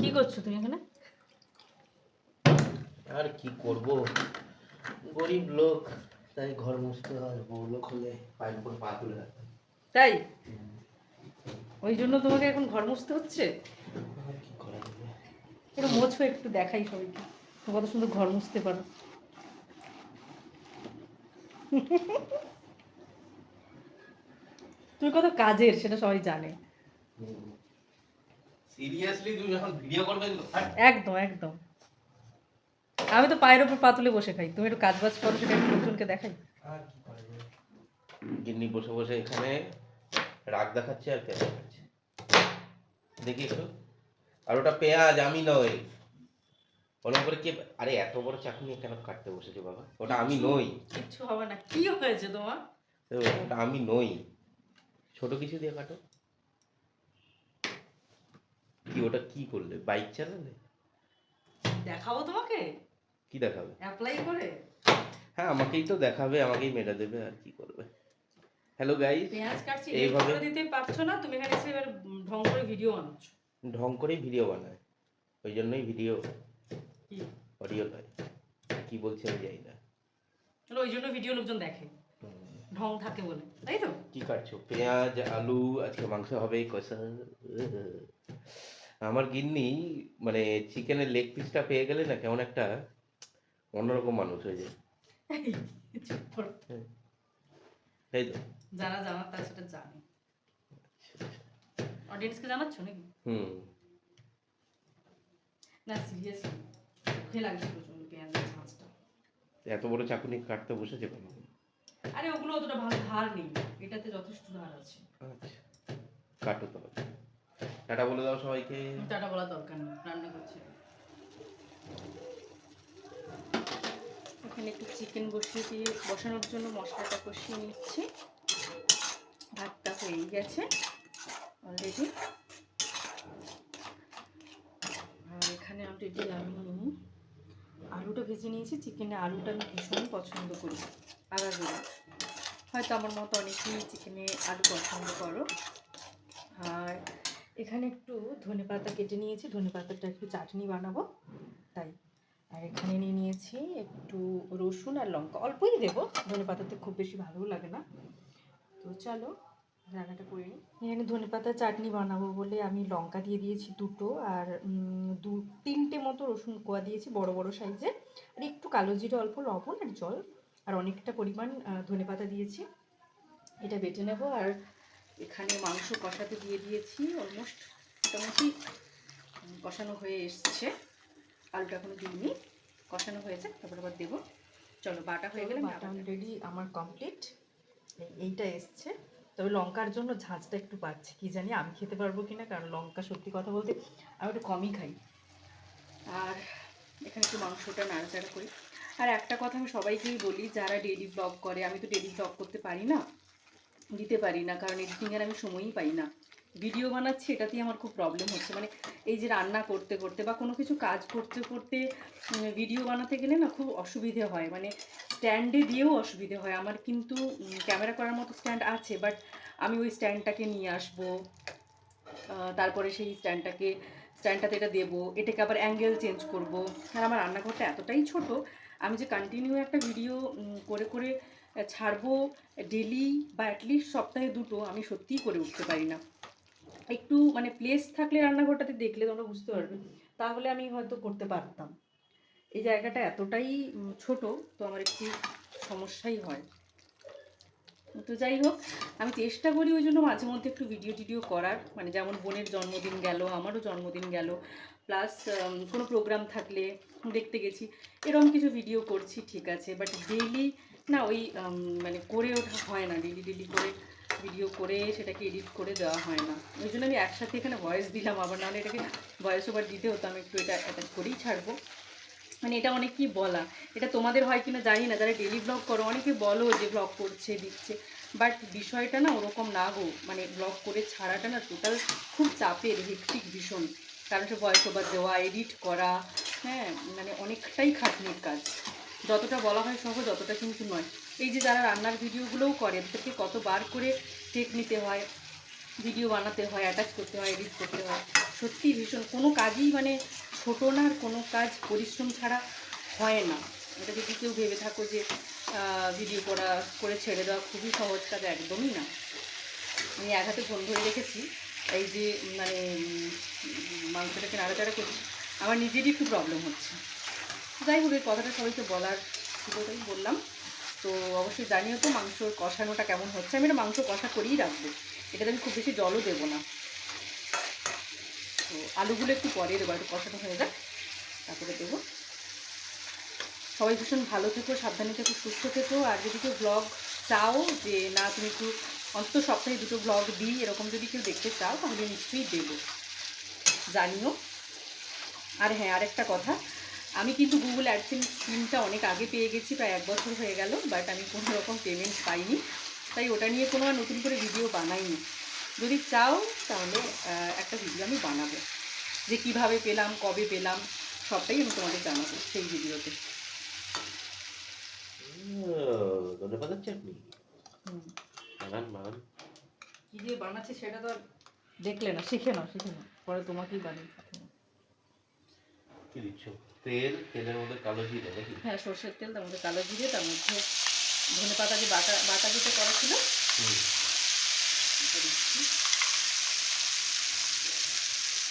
কি করছ তুমি এখানে? আর কি করব? গরিব লোক তাই ঘর মুছতে হয় বউ লোক হলে পায়ের উপর পা তুলে রাখতে তাই? ওই জন্য তোমাকে এখন ঘর মুছতে হচ্ছে? আর কি করা যাবে? একটু মোছো একটু দেখাই সবাইকে। কত সুন্দর ঘর মুছতে পারো। তুমি কত কাজের সেটা সবাই জানে। সিরিয়াসলি তুমি যখন ভিডিও করবে তো? একদম একদম। আমি তো পায়ের উপর পাতুলে বসে খাই। তুমি একটু কাজ বাজ করো সেটা একটু লোকজনকে দেখাই। আর কি করা যাবে গিন্নি বসে বসে এখানে রাগ দেখাচ্ছে আর পেঁয়াজ দেখাচ্ছে দেখি একটু। আর ওটা পেঁয়াজ আমি নই। ওরকম করে কে আরে এত বড় চাকনি কেন কাটতে বসেছে বাবা? ওটা আমি নই। কিচ্ছু হবে না। কি হয়েছে তোমার? তো ওটা আমি নই। ছোট কিছু দিয়ে কাটো। কি ওটা কি করলে? বাইক চালালে দেখাবো তোমাকে? কি দেখাবে? অ্যাপ্লাই করে? হ্যাঁ আমাকেই তো দেখাবে আমাকেই মেরে দেবে আর কি করবে? হ্যালো গাইস পেঁয়াজ কাটছি এইভাবে- দিতে পারছ না? তুমি এখানে এসে এবার ঢং করে ভিডিও বানাচ্ছ। ঢং করেই ভিডিও বানায়। ওই জন্যই ভিডিও কি? অডিও নয়। কি বলছে আমি জানি না। তাহলে ওই জন্য ভিডিও লোকজন দেখে। ঢং থাকে বলে তাই তো? কি কাটছো? পেঁয়াজ আলু আজকে মাংস হবে কষা। আমার গিন্নি মানে চিকেনের লেগ পিসটা পেয়ে গেলে না কেমন একটা অন্যরকম মানুষ হয়ে যায়। তো। যারা জানার তারা সেটা জানে। অডিয়েন্সকে জানাচ্ছ নাকি? হুম। না সিরিয়াসলি মুখে লাগছে প্রচণ্ড পেঁয়াজের ঝাঁঝটা এত বড় চাকুনি কাটতে বসেছে কেন? আরে ওগুলো অতটা ভালো ধার নেই। এটাতে যথেষ্ট ধার আছে। আচ্ছা। কাটো তো টাটা বলে দাও সবাইকে। টাটা বলা দরকার নেই, রান্না করছে। এখানে একটু চিকেন বসিয়ে দিয়ে বসানোর জন্য মশলাটা কষিয়ে নিচ্ছি। ভাতটা হয়ে গেছে অলরেডি আর এখানে অলরেডি আমি আলুটা ভেজে নিয়েছি চিকেনে আলুটা আমি ভীষণ পছন্দ করি, আলাদা। হয়তো আমার মতো অনেকেই চিকেনে আলু পছন্দ করো। আর এখানে একটু ধনে পাতা কেটে নিয়েছি, ধনে পাতাটা একটু চাটনি বানাবো, তাই। আর এখানে নিয়ে নিয়েছি একটু রসুন আর লঙ্কা, অল্পই দেবো, ধনে পাতাতে খুব বেশি ভালোও লাগে না। তো চলো, রান্নাটা করে নিই। এখানে ধনে পাতা চাটনি বানাবো বলে আমি লঙ্কা দিয়ে দিয়েছি দুটো আর দু, তিনটে মতো রসুন কোয়া দিয়েছি বড় বড় সাইজে। আর একটু কালো জিরে, অল্প লবণ আর জল, আর অনেকটা পরিমাণ ধনে পাতা দিয়েছি। এটা বেটে নেব আর এখানে মাংস কষাতে দিয়ে দিয়েছি অলমোস্ট মোটামুটি কষানো হয়ে এসছে। আলুটা এখনও দিইনি কষানো হয়েছে তারপর আবার দেবো। চলো বাটা হয়ে গেলে বাটা অলরেডি আমার কমপ্লিট এইটা এসছে। তবে লঙ্কার জন্য ঝাঁঝটা একটু পাচ্ছি কি জানি আমি খেতে পারব কি না কারণ লঙ্কা সত্যি কথা বলতে আমি একটু কমই খাই। আর এখানে একটু মাংসটা নাড়াচাড়া করি। আর একটা কথা আমি সবাইকেই বলি যারা ডেইলি ব্লগ করে আমি তো ডেইলি ব্লগ করতে পারি না। দিতে পারি না, কারণ এডিটিংয়ের আমি সময়ই পাই না। ভিডিও বানাচ্ছি, এটাতেই আমার খুব প্রবলেম হচ্ছে। মানে এই যে রান্না করতে করতে বা কোনো কিছু কাজ করতে করতে ভিডিও বানাতে গেলে না খুব অসুবিধে হয়। মানে স্ট্যান্ডে দিয়েও অসুবিধে হয়। আমার কিন্তু ক্যামেরা করার মতো স্ট্যান্ড আছে বাট আমি ওই স্ট্যান্ডটাকে নিয়ে আসব তারপরে সেই স্ট্যান্ডটাকে স্ট্যান্ডটাতে এটা দেবো, এটাকে আবার অ্যাঙ্গেল চেঞ্জ করব। আর আমার রান্নাঘরটা এতটাই ছোট, আমি যে কন্টিনিউ একটা ভিডিও করে করে ছাড়বো ডেলি বা অ্যাটলিস্ট সপ্তাহে দুটো, আমি সত্যিই করে উঠতে পারি না। একটু মানে প্লেস থাকলে রান্নাঘরটাতে দেখলে তোমরা বুঝতে পারবে, তাহলে আমি হয়তো করতে পারতাম। এই জায়গাটা এতটাই ছোট, তো আমার একটু সমস্যাই হয়। তো যাই হোক, আমি চেষ্টা করি ওই জন্য মাঝে মধ্যে একটু ভিডিও টিডিও করার মানে যেমন বোনের জন্মদিন গেল, আমারও জন্মদিন গেল প্লাস কোনো প্রোগ্রাম থাকলে দেখতে গেছি এরকম কিছু ভিডিও করছি, ঠিক আছে বাট ডেইলি না, ওই মানে করে ওঠা হয় না। ডেলি ডেলি করে ভিডিও করে সেটাকে এডিট করে দেওয়া হয় না। ওই জন্য আমি একসাথে এখানে ভয়েস দিলাম, আবার নাহলে এটাকে ভয়েস ওভার দিতে হতো। আমি একটু এটা অ্যাটাচ করেই ছাড়বো। মানে এটা অনেক কি বলা? এটা তোমাদের হয় কিনা জানি না। যারা ডেলি ব্লগ করো, অনেকে বলো যে ব্লগ করছে, দিচ্ছে। বাট বিষয়টা না ওরকম না গো। মানে ব্লগ করে ছাড়াটা না টোটাল খুব চাপের হেক্টিক ভীষণ। কারণ সে ভয়েস ওভার দেওয়া এডিট করা হ্যাঁ মানে অনেকটাই খাটনির কাজ। যতটা বলা হয় সহজ, অতটা কিন্তু নয়। এই যে যারা রান্নার ভিডিওগুলোও করে তাদেরকে কতবার করে টেক নিতে হয়, ভিডিও বানাতে হয় অ্যাটাচ করতে হয় এডিট করতে হয়, সত্যি ভীষণ। কোনো কাজই মানে ছোটো না, আর কোনো কাজ পরিশ্রম ছাড়া হয় না। এটা যদি কেউ ভেবে থাকো যে ভিডিও করা, করে ছেড়ে দেওয়া খুবই সহজ কাজ, একদমই না। আমি এক হাতে ফোন ধরে রেখেছি, এই যে মানে মাংসটাকে নাড়াচাড়া করছি, আমার নিজেরই একটু প্রবলেম হচ্ছে। যাই হোক, এই কথাটা সবাইকে বলার তাই বললাম। তো অবশ্যই জানিও তো মাংসর কষানোটা কেমন হচ্ছে। আমি এটা মাংস কষা করেই রাখব। এটাতে আমি খুব বেশি জলও দেবো না। তো আলুগুলো একটু পরে দেবো, একটু কষানো হয়ে যাক। তারপরে দেবো। সবাই ভীষণ ভালো থেকো, সাবধানে থেকো, সুস্থ থেকো। আর যদি কেউ ব্লগ চাও যে, না, তুমি একটু, অন্তত সপ্তাহে দুটো ব্লগ দিই, এরকম যদি কেউ দেখতে চাও, তাহলে নিশ্চয়ই দেবো। জানিও। আর হ্যাঁ আরেকটা কথা। আমি কিন্তু গুগল অ্যাডসেন্স স্কিমটা অনেক আগে পেয়ে গেছি প্রায় এক বছর হয়ে গেল বাট আমি কোনো রকম পেমেন্ট পাইনি। তাই ওটা নিয়ে কোনো আর নতুন করে ভিডিও বানাইনি। যদি চাও তাহলে একটা ভিডিও আমি বানাবো। যে কীভাবে পেলাম কবে পেলাম সবটাই আমি তোমাদের জানাব সেই ভিডিওতে ধনে চাটনি। বানান বানান। কী দিয়ে বানাচ্ছে সেটা তো আর দেখলে না শিখে নাও শিখে নাও। পরে তোমাকেই বানিয়ে কি দিচ্ছ? তেল তেলের মধ্যে কালো জিরে নাকি? হ্যাঁ সর্ষের তেল তার মধ্যে কালো জিরে তার মধ্যে ধনে পাতা যে বাটা বাটা যেটা করা ছিল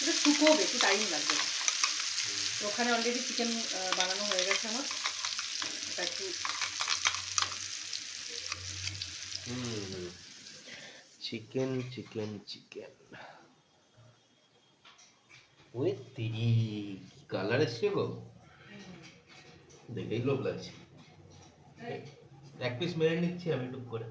এটা শুকোবে একটু টাইম লাগবে। ওখানে অলরেডি চিকেন বানানো হয়ে গেছে আমার। এটা একটু চিকেন চিকেন চিকেন ওই তিরি কালার এসছে গো। দেখেই লোভ লাগছে। এক পিস মেরে নিচ্ছি, আমি টুক করে।